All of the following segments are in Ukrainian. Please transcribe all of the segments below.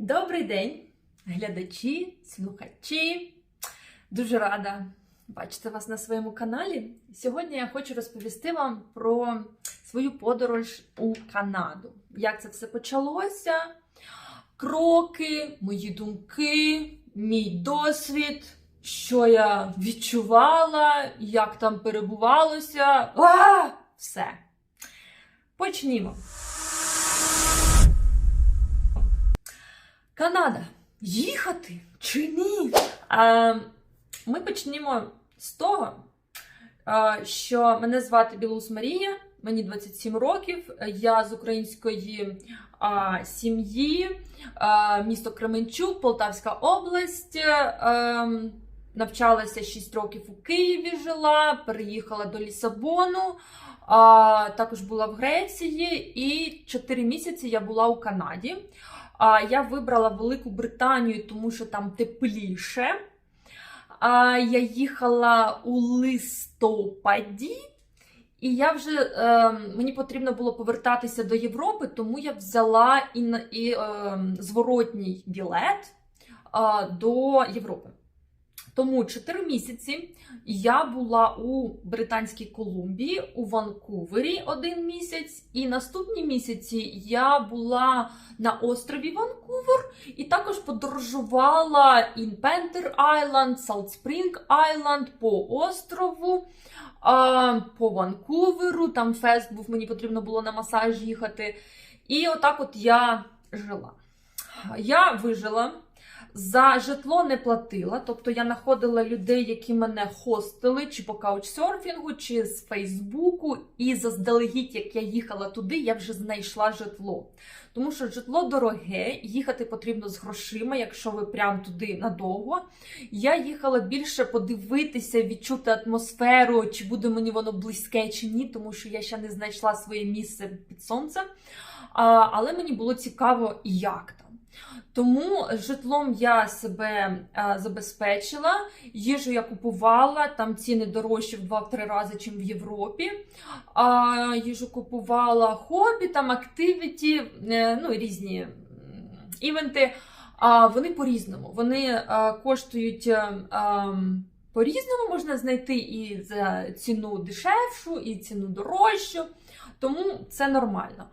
Добрий день, глядачі, слухачі. Дуже рада бачити вас на своєму каналі. Сьогодні я хочу розповісти вам про свою подорож у Канаду. Як це все почалося, кроки, мої думки, мій досвід, що я відчувала, як там перебувалося. А! Все. Почнімо. Канада. Їхати чи ні? А, ми почнемо з того, що мене звати Білус Марія, мені 27 років. Я з української а, сім'ї, місто Кременчук, Полтавська область. А, навчалася 6 років у Києві, жила, переїхала до Лісабону. А, також була в Греції, і 4 місяці я була у Канаді. А я вибрала Велику Британію, тому що там тепліше. А я їхала у листопаді, і я вже е, мені потрібно було повертатися до Європи, тому я взяла і, і е, зворотній білет е, до Європи. Тому 4 місяці я була у Британській Колумбії, у Ванкувері один місяць, і наступні місяці я була на острові Ванкувер і також подорожувала Island, Salt Spring Island по острову, по Ванкуверу. Там фест був, мені потрібно було на масаж їхати. І отак от я жила. Я вижила. За житло не платила, тобто я знаходила людей, які мене хостили, чи по каучсерфінгу, чи з Фейсбуку, і заздалегідь, як я їхала туди, я вже знайшла житло. Тому що житло дороге, їхати потрібно з грошима, якщо ви прям туди надовго. Я їхала більше подивитися, відчути атмосферу, чи буде мені воно близьке чи ні, тому що я ще не знайшла своє місце під сонцем. Але мені було цікаво, як там. Тому житлом я себе а, забезпечила, їжу я купувала, там ціни дорожчі в 2-3 рази, ніж в Європі. А, їжу купувала хобі, там активіті, е, ну різні івенти. А, вони по-різному. Вони коштують. е, ам, по-різному можна знайти і за ціну дешевшу, і ціну дорожчу, тому це нормально.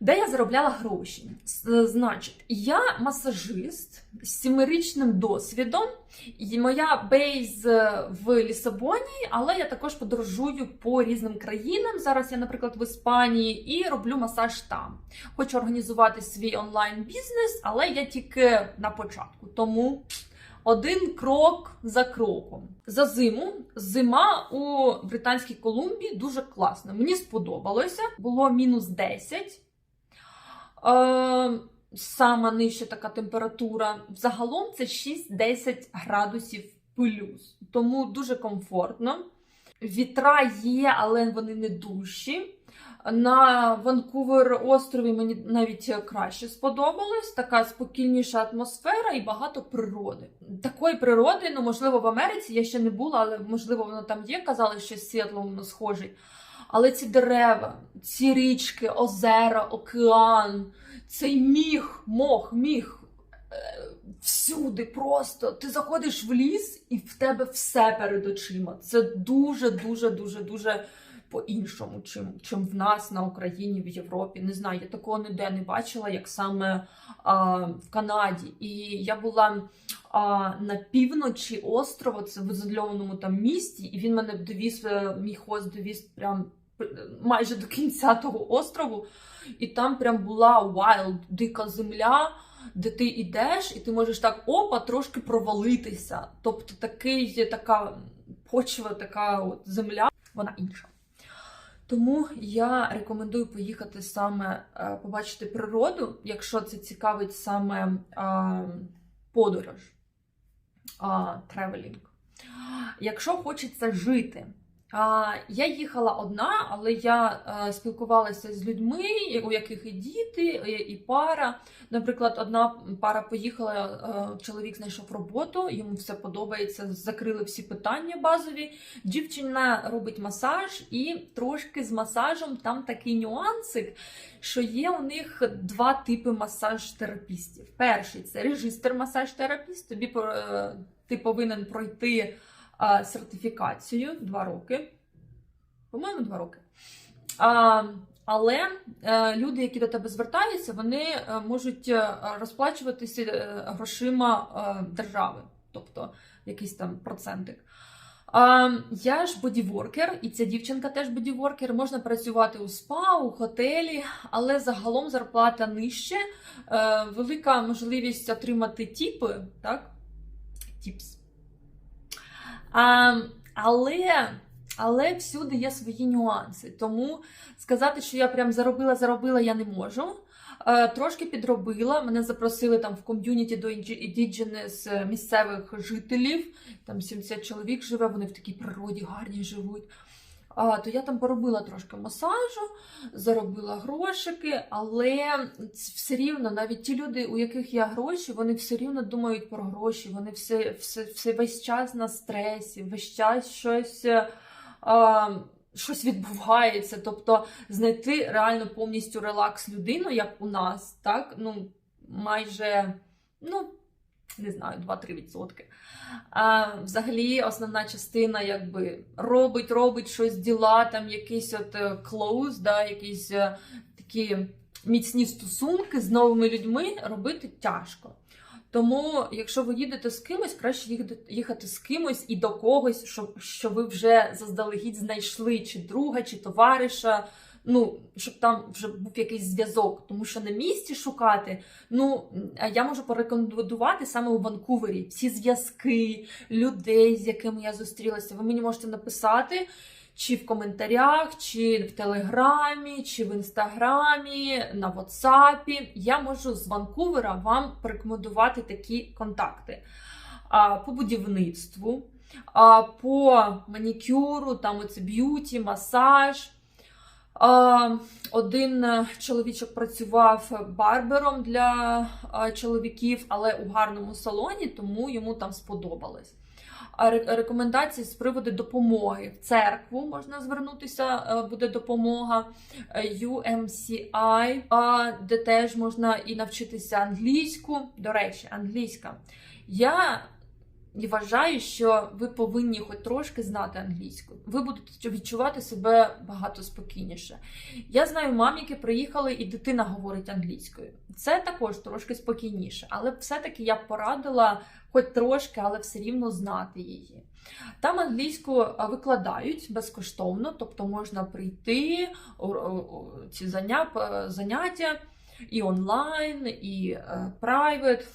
Де я заробляла гроші? Значить, я масажист з сімирічним досвідом. І моя бейз е, в Лісабоні, але я також подорожую по різним країнам. Зараз я, наприклад, в Іспанії і роблю масаж там. Хочу організувати свій онлайн-бізнес, але я тільки на початку. Тому один крок за кроком. За зиму зима у Британській Колумбії дуже класна. Мені сподобалося. Було мінус 10. Е, сама нижча така температура. Взагалом це 6-10 градусів плюс. Тому дуже комфортно. Вітра є, але вони не дужчі. На Ванкувер острові мені навіть краще сподобалось. Така спокійніша атмосфера і багато природи. Такої природи, ну можливо, в Америці я ще не була, але можливо воно там є. Казали, що з Сіетлом схожий. Але ці дерева, ці річки, озера, океан, цей міг, мох, міг е, всюди просто. Ти заходиш в ліс і в тебе все перед очима. Це дуже, дуже, дуже, дуже по-іншому, чим, чим в нас на Україні, в Європі. Не знаю, я такого ніде не бачила, як саме а, в Канаді. І я була а, на півночі острова, це в ізольованому там місті, і він мене довіз, е, мій хост довіз прям майже до кінця того острову. І там прям була wild, дика земля, де ти йдеш, і ти можеш так опа, трошки провалитися. Тобто такий, така почва, така от земля, вона інша. Тому я рекомендую поїхати саме е, побачити природу, якщо це цікавить саме е, подорож, тревелінг. Якщо хочеться жити, А, я їхала одна, але я е, спілкувалася з людьми, у яких і діти, і, пара. Наприклад, одна пара поїхала, е, чоловік знайшов роботу, йому все подобається, закрили всі питання базові. Дівчина робить масаж, і трошки з масажем там такий нюансик, що є у них два типи масаж-терапістів. Перший це режистр масаж-терапіст. Тобі е, ти повинен пройти сертифікацію два роки. По-моєму, два роки. А, але е, люди, які до тебе звертаються, вони е, можуть е, розплачуватися грошима держави, тобто якийсь там процентик. Я ж бодіворкер, і ця дівчинка теж бодіворкер. Можна працювати у спа, у готелі, але загалом зарплата нижче. Велика можливість отримати тіпи, так? Тіпс. Але, але всюди є свої нюанси. Тому сказати, що я прям заробила, заробила, я не можу. Е, Трошки підробила. Мене запросили там в ком'юніті до індідженес місцевих жителів. Там 70 чоловік живе, вони в такій природі гарні живуть. То я там поробила трошки масажу, заробила грошики, але все рівно, навіть ті люди, у яких є гроші, вони все рівно думають про гроші, вони все, все, все весь час на стресі, весь час щось. А, Щось відбувається, тобто знайти реально повністю релакс людину, як у нас, так, ну, майже, ну, не знаю, 2-3%. А взагалі, основна частина якби робить, робить щось діла, там якийсь от close, да, якісь е, такі міцні стосунки з новими людьми робити тяжко. Тому, якщо ви їдете з кимось, краще їхати з кимось і до когось, що, що ви вже заздалегідь знайшли, чи друга, чи товариша. Ну, щоб там вже був якийсь зв'язок, тому що на місці шукати. Ну, я можу порекомендувати саме у Ванкувері всі зв'язки людей, з якими я зустрілася. Ви мені можете написати чи в коментарях, чи в Телеграмі, чи в Інстаграмі, на Ватсапі. Я можу з Ванкувера вам порекомендувати такі контакти по будівництву, по манікюру, там оце б'юті, масаж. Один чоловічок працював барбером для чоловіків, але у гарному салоні, тому йому там сподобалось рекомендації з приводу допомоги. В церкву можна звернутися, е, буде допомога е, UMCI, де теж можна і навчитися англійську. До речі, англійська. Я і вважаю, що ви повинні хоч трошки знати англійську. Ви будете відчувати себе багато спокійніше. Я знаю мам, які приїхали, і дитина говорить англійською. Це також трошки спокійніше, але все-таки я б порадила хоч трошки, але все рівно знати її. Там англійську викладають безкоштовно, тобто можна прийти ці заняття і онлайн, і прайвет.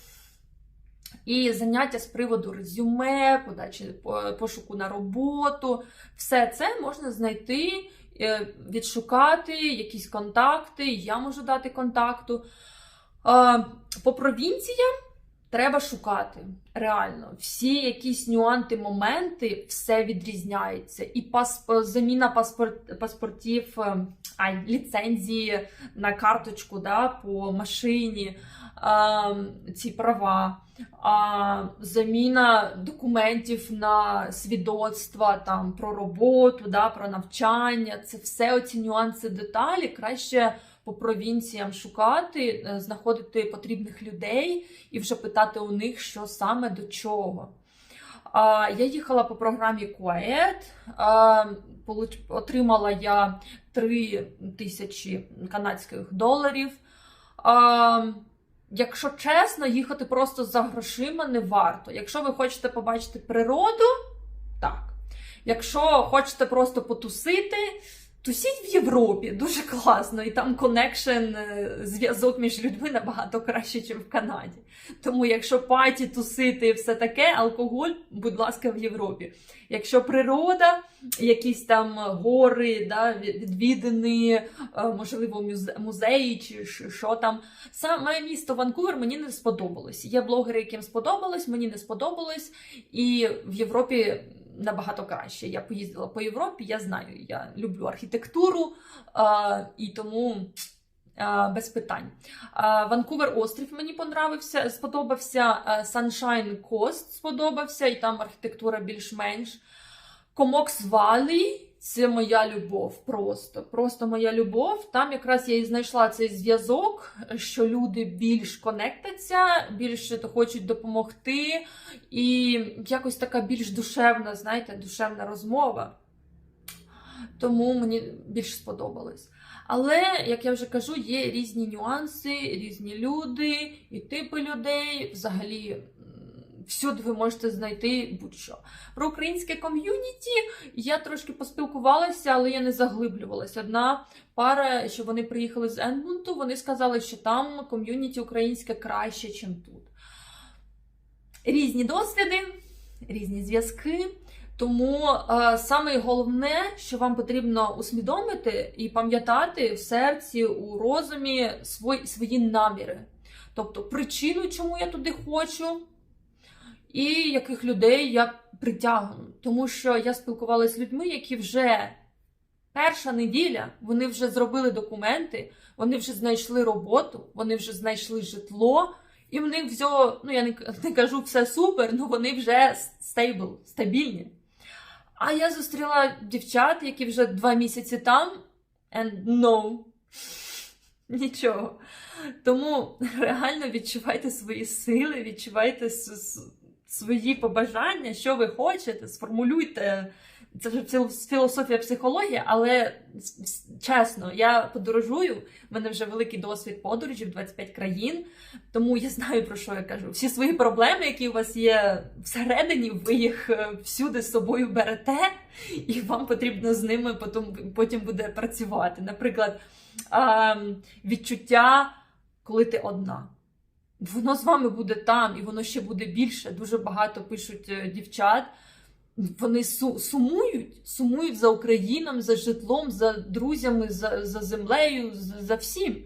І заняття з приводу резюме, подачі пошуку на роботу, все це можна знайти, е, відшукати якісь контакти, я можу дати контакту. По провінціям треба шукати. Реально, всі якісь нюанти, моменти, все відрізняється. І паспо, заміна паспорт, паспортів, е, а, ліцензії на карточку да, по машині, а, ці права, а, заміна документів на свідоцтва там, про роботу, да, про навчання. Це все оці нюанси, деталі краще по провінціям шукати, е, знаходити потрібних людей і вже питати у них, що саме до чого. Я їхала по програмі Quiet, отримала я 3 тисячі канадських доларів. Якщо чесно, їхати просто за грошима не варто. Якщо ви хочете побачити природу, так. Якщо хочете просто потусити, Тусіть в Європі дуже класно, і там коннекшн, зв'язок між людьми набагато краще, ніж в Канаді. Тому, якщо паті, тусити все таке, алкоголь, будь ласка, в Європі. Якщо природа, якісь там гори, да, відвідини, е, можливо, музеї чи що там. Саме місто Ванкувер мені не сподобалось. Є блогери, яким сподобалось, мені не сподобалось, і в Європі набагато краще. Я поїздила по Європі, я знаю, я люблю архітектуру е, і тому. Без питань. Ванкувер острів мені понравився, сподобався. Sunshine Coast сподобався, і там архітектура більш-менш. Комокс Валій це моя любов. Просто. Просто моя любов. Там якраз я і знайшла цей зв'язок, що люди більш конектаться, більше хочуть допомогти. І якось така більш душевна, знаєте, душевна розмова. Тому мені більш сподобалось. Але, як я вже кажу, є різні нюанси, різні люди і типи людей. Взагалі, всюди ви можете знайти будь-що. Про українське ком'юніті я трошки поспілкувалася, але я не заглиблювалася. Одна пара, що вони приїхали з Енмунту, вони сказали, що там ком'юніті українське краще, ніж тут. Різні досвіди, різні зв'язки. Тому е, саме головне, що вам потрібно усвідомити і пам'ятати в серці, у розумі свої, свої наміри. Тобто причину, чому я туди хочу, і яких людей я притягну. Тому що я спілкувалася з людьми, які вже перша неділя, вони вже зробили документи, вони вже знайшли роботу, вони вже знайшли житло. І в них все, ну я не, не кажу все супер, але вони вже стейбл, стабільні. А я зустріла дівчат, які вже два місяці там, and no. Нічого. Тому реально відчувайте свої сили, відчувайте свої побажання, що ви хочете, сформулюйте. Це вже філософія психологія, але чесно, я подорожую. в мене вже великий досвід подорожі в 25 країн, тому я знаю про що я кажу. Всі свої проблеми, які у вас є всередині, ви їх е, всюди з собою берете, і вам потрібно з ними потім, потім буде працювати. Наприклад, відчуття, коли ти одна. Воно з вами буде там, і воно ще буде більше. Дуже багато пишуть е, дівчат. Вони сумують, сумують за Україном, за житлом, за друзями, за, за землею, за, за всім.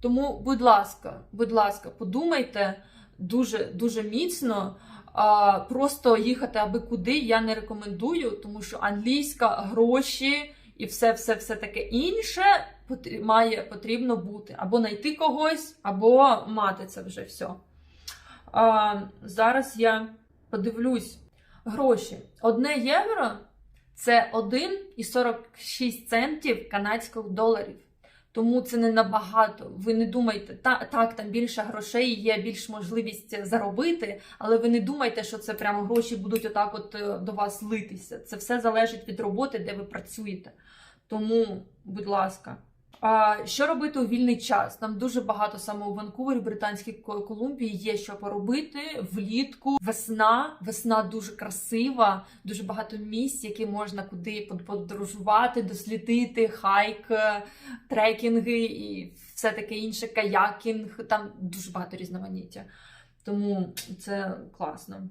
Тому, будь ласка, будь ласка, подумайте дуже дуже міцно. А, просто їхати аби куди я не рекомендую, тому що англійська, гроші і все, все, все таке інше має потрібно бути. Або знайти когось, або мати це вже все. А, зараз я подивлюсь гроші. Одне євро це 1,46 центів канадських доларів. Тому це не набагато. Ви не думайте, та, так, там більше грошей, є більш можливість заробити, але ви не думайте, що це прямо гроші будуть отак от е, до вас литися. Це все залежить від роботи, де ви працюєте. Тому, будь ласка. Що робити у вільний час? Там дуже багато саме у Ванкувері, Британській Колумбії є що поробити влітку. Весна, весна дуже красива, дуже багато місць, які можна куди подорожувати, дослідити, хайк, е, трекінги і все таке інше, каякінг. Там дуже багато різноманіття. Тому це класно.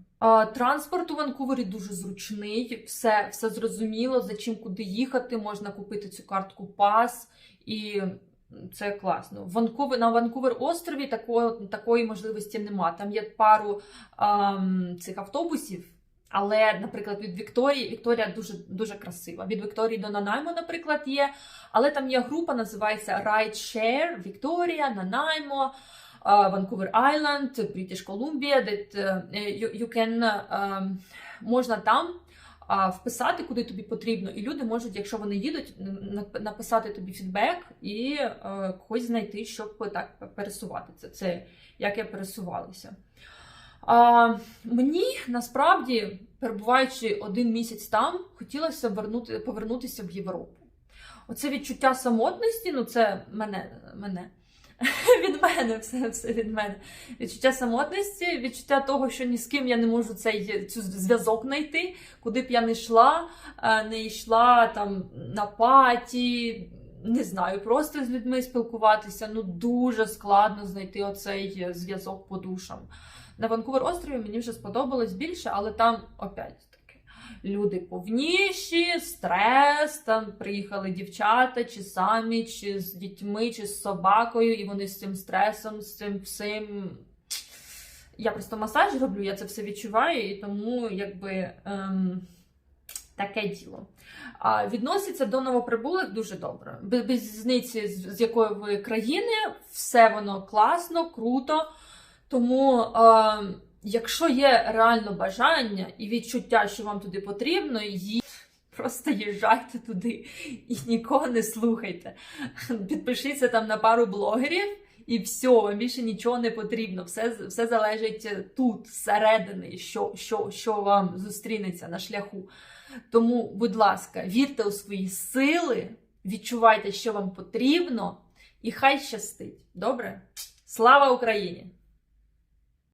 Транспорт у Ванкувері дуже зручний, все, все зрозуміло, за чим куди їхати. Можна купити цю картку пас, і це класно. Ванкувер, на Ванкувер острові такої, можливості нема. Там є пару ам, цих автобусів. Але, наприклад, від Вікторії Вікторія дуже дуже красива. Від Вікторії до Нанаймо, наприклад, є. Але там є група, називається Ride Share Вікторія, Нанаймо. Ванкувер Айленд, Брітіш Колумбія, де е, you can, е, можна там вписати, куди тобі потрібно, і люди можуть, якщо вони їдуть, на- написати тобі фідбек і е, когось знайти, щоб так пересувати це. Це як я пересувалася. А, мені насправді, перебуваючи один місяць там, хотілося вернути, повернутися в Європу. Оце відчуття самотності, ну це мене. мене. Від мене, все, все від мене. Відчуття самотності, відчуття того, що ні з ким я не можу цей цю зв'язок знайти, куди б я не йшла, е, не йшла там на паті, не знаю, просто з людьми спілкуватися. Ну дуже складно знайти оцей зв'язок по душам. На Ванкувер острові мені вже сподобалось більше, але там опять люди повніші, стрес, там приїхали дівчата, чи самі, чи з дітьми, чи з собакою, і вони з цим стресом, з цим всім. Я просто масаж роблю, я це все відчуваю, і тому якби. Ем... таке діло. А відноситься до новоприбулих дуже добре. Без різниці, з з якої ви країни, все воно класно, круто. Тому, е, якщо є реально бажання і відчуття, що вам туди потрібно, їдь, просто їжджайте туди і нікого не слухайте. Підпишіться там на пару блогерів. І все, вам більше нічого не потрібно. Все, все залежить тут, зсередини, що, що, що вам зустрінеться на шляху. Тому, будь ласка, вірте у свої сили, відчувайте, що вам потрібно, і хай щастить. Добре? Слава Україні!